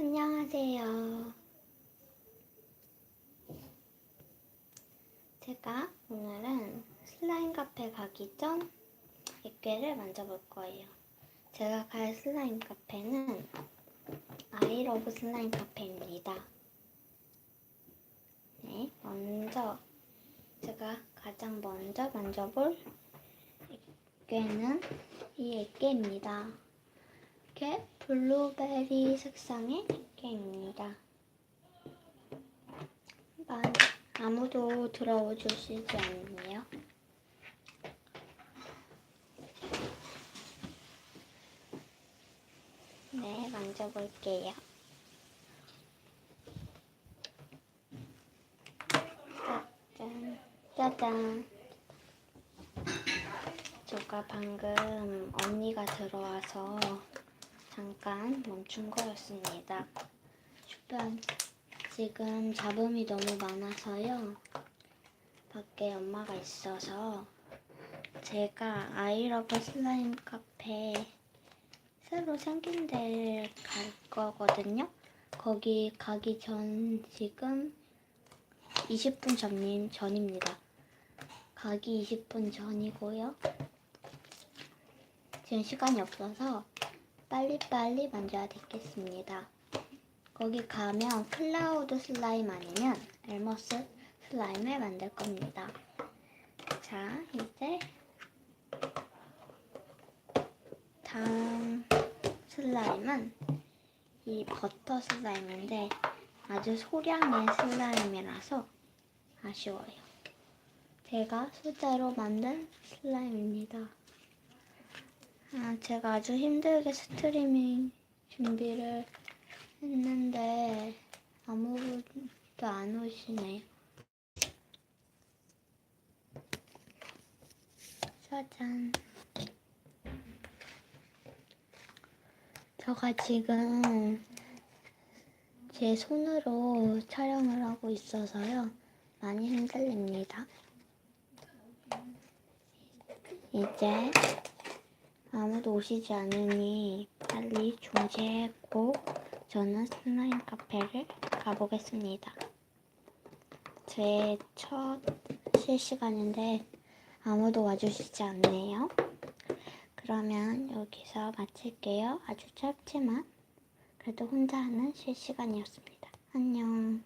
안녕하세요. 제가 오늘은 슬라임 카페 가기 전 액괴를 만져볼 거예요. 제가 갈 슬라임 카페는 아이러브 슬라임 카페입니다. 네, 먼저 제가 가장 먼저 만져볼 액괴는 이 액괴입니다. 이렇게 블루베리 색상의 액괴입니다. 만- 아무도 들어오 주시지 않네요. 네, 만져볼게요. 짜잔, 짜잔. 제가 방금 언니가 들어와서 잠깐 멈춘 거였습니다. 주변 지금 잡음이 너무 많아서요. 밖에 엄마가 있어서 제가 아이러브 슬라임 카페 새로 생긴 데를 갈 거거든요. 거기 가기 전 지금 20분 전, 전입니다. 가기 20분 전이고요. 지금 시간이 없어서 빨리빨리 만져야 되겠습니다. 거기 가면 클라우드 슬라임 아니면 엘머스 슬라임을 만들 겁니다. 자, 이제 다음 슬라임은 이 버터 슬라임인데 아주 소량의 슬라임이라서 아쉬워요. 제가 수제로 만든 슬라임입니다. 아, 제가 아주 힘들게 스트리밍 준비를 했는데 아무도 안 오시네요. 짜잔. 제가 지금 제 손으로 촬영을 하고 있어서요. 많이 흔들립니다. 이제 아무도 오시지 않으니 빨리 중지했고 저는 슬라임 카페를 가보겠습니다. 제 첫 실시간인데 아무도 와주시지 않네요. 그러면 여기서 마칠게요. 아주 짧지만 그래도 혼자 하는 실시간이었습니다. 안녕.